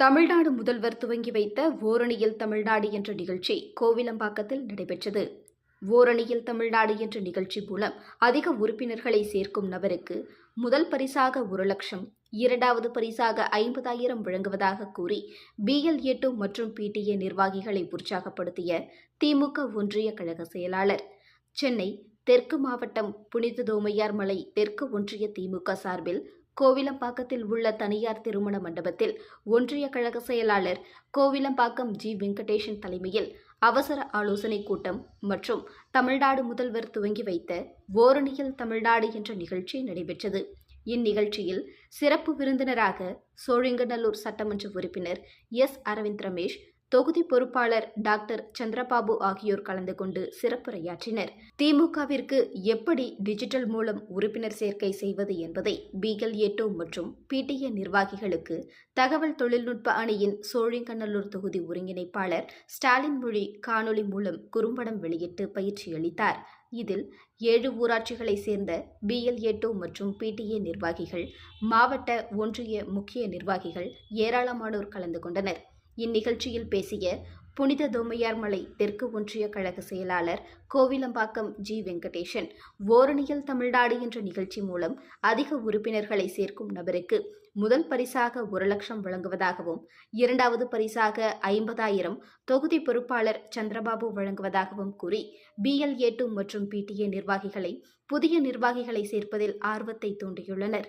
தமிழ்நாடு முதல்வர் துவங்கி வைத்த ஓரணியில் தமிழ்நாடு என்ற நிகழ்ச்சி கோவிலம்பாக்கத்தில் நடைபெற்றது. ஓரணியில் தமிழ்நாடு என்ற நிகழ்ச்சி மூலம் அதிக உறுப்பினர்களை சேர்க்கும் நபருக்கு முதல் பரிசாக ஒரு லட்சம் இரண்டாவது பரிசாக ஐம்பதாயிரம் வழங்குவதாக கூறி பிஎல்ஏ டூ மற்றும் பிடிஏ நிர்வாகிகளை உற்சாகப்படுத்திய திமுக ஒன்றிய கழக செயலாளர். சென்னை தெற்கு மாவட்டம் புனித தோமையார் மலை தெற்கு ஒன்றிய திமுக சார்பில் கோவிலம்பாக்கத்தில் உள்ள தனியார் திருமண மண்டபத்தில் ஒன்றிய கழக செயலாளர் கோவிலம்பாக்கம் ஜி. வெங்கடேஷன் தலைமையில் அவசர ஆலோசனைக் கூட்டம் மற்றும் தமிழ்நாடு முதல்வர் துவங்கி வைத்த ஓரணியில் தமிழ்நாடு என்ற நிகழ்ச்சி நடைபெற்றது. இந்நிகழ்ச்சியில் சிறப்பு விருந்தினராக சோழிங்கநல்லூர் சட்டமன்ற உறுப்பினர் எஸ். அரவிந்த் ரமேஷ் தொகுதி பொறுப்பாளர் டாக்டர் சந்திரபாபு ஆகியோர் கலந்து கொண்டு சிறப்புரையாற்றினர். திமுகவிற்கு எப்படி டிஜிட்டல் மூலம் உறுப்பினர் சேர்க்கை செய்வது என்பதை பீகல் ஏட்டோ மற்றும் பிடிஏ நிர்வாகிகளுக்கு தகவல் தொழில்நுட்ப அணியின் சோழிங்கநல்லூர் தொகுதி ஒருங்கிணைப்பாளர் ஸ்டாலின் மொழி காணொலி மூலம் குறும்படம் வெளியிட்டு பயிற்சி அளித்தார். இதில் ஏழு ஊராட்சிகளை சேர்ந்த பிஎல்ஏட்டோ மற்றும் பிடிஏ நிர்வாகிகள் மாவட்ட ஒன்றிய முக்கிய நிர்வாகிகள் ஏராளமானோர் கலந்து கொண்டனர். இந்நிகழ்ச்சியில் பேசிய புனித தோமையார்மலை தெற்கு ஒன்றிய கழக செயலாளர் கோவிலம்பாக்கம் ஜி வெங்கடேசன் ஓரணியல் தமிழ்நாடு என்ற நிகழ்ச்சி மூலம் அதிக உறுப்பினர்களை சேர்க்கும் நபருக்கு முதல் பரிசாக ஒரு லட்சம் வழங்குவதாகவும் இரண்டாவது பரிசாக ஐம்பதாயிரம் தொகுதி பொறுப்பாளர் சந்திரபாபு வழங்குவதாகவும் கூறி பிஎல்ஏ டூ மற்றும் பிடிஏ நிர்வாகிகளை புதிய நிர்வாகிகளை சேர்ப்பதில் ஆர்வத்தை தூண்டியுள்ளனர்.